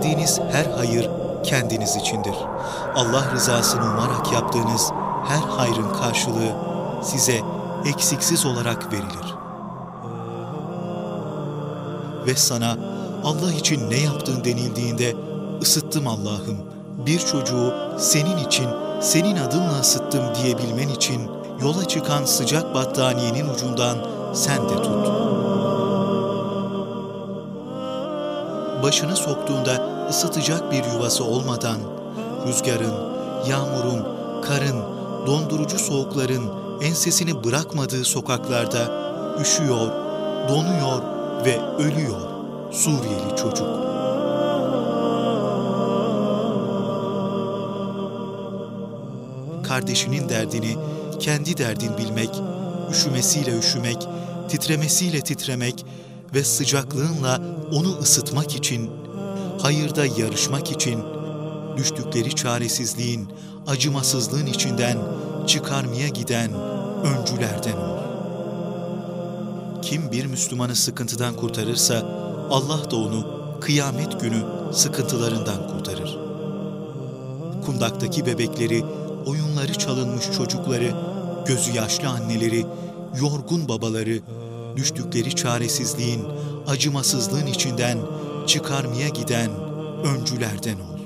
Verdiğiniz her hayır kendiniz içindir. Allah rızasını umarak yaptığınız her hayrın karşılığı size eksiksiz olarak verilir. Ve sana Allah için ne yaptın denildiğinde ısıttım Allah'ım. Bir çocuğu senin için, senin adınla ısıttım diyebilmen için yola çıkan sıcak battaniyenin ucundan sen de tut. Başını soktuğunda ısıtacak bir yuvası olmadan, rüzgarın, yağmurun, karın, dondurucu soğukların ensesini bırakmadığı sokaklarda üşüyor, donuyor ve ölüyor Suriyeli çocuk. Kardeşinin derdini kendi derdin bilmek, üşümesiyle üşümek, titremesiyle titremek ve sıcaklığınla onu ısıtmak için, hayırda yarışmak için, düştükleri çaresizliğin, acımasızlığın içinden çıkarmaya giden öncülerden ol. Kim bir Müslümanı sıkıntıdan kurtarırsa, Allah da onu kıyamet günü sıkıntılarından kurtarır. Kundaktaki bebekleri, oyunları çalınmış çocukları, gözü yaşlı anneleri, yorgun babaları, düştükleri çaresizliğin, acımasızlığın içinden çıkarmaya giden öncülerden ol.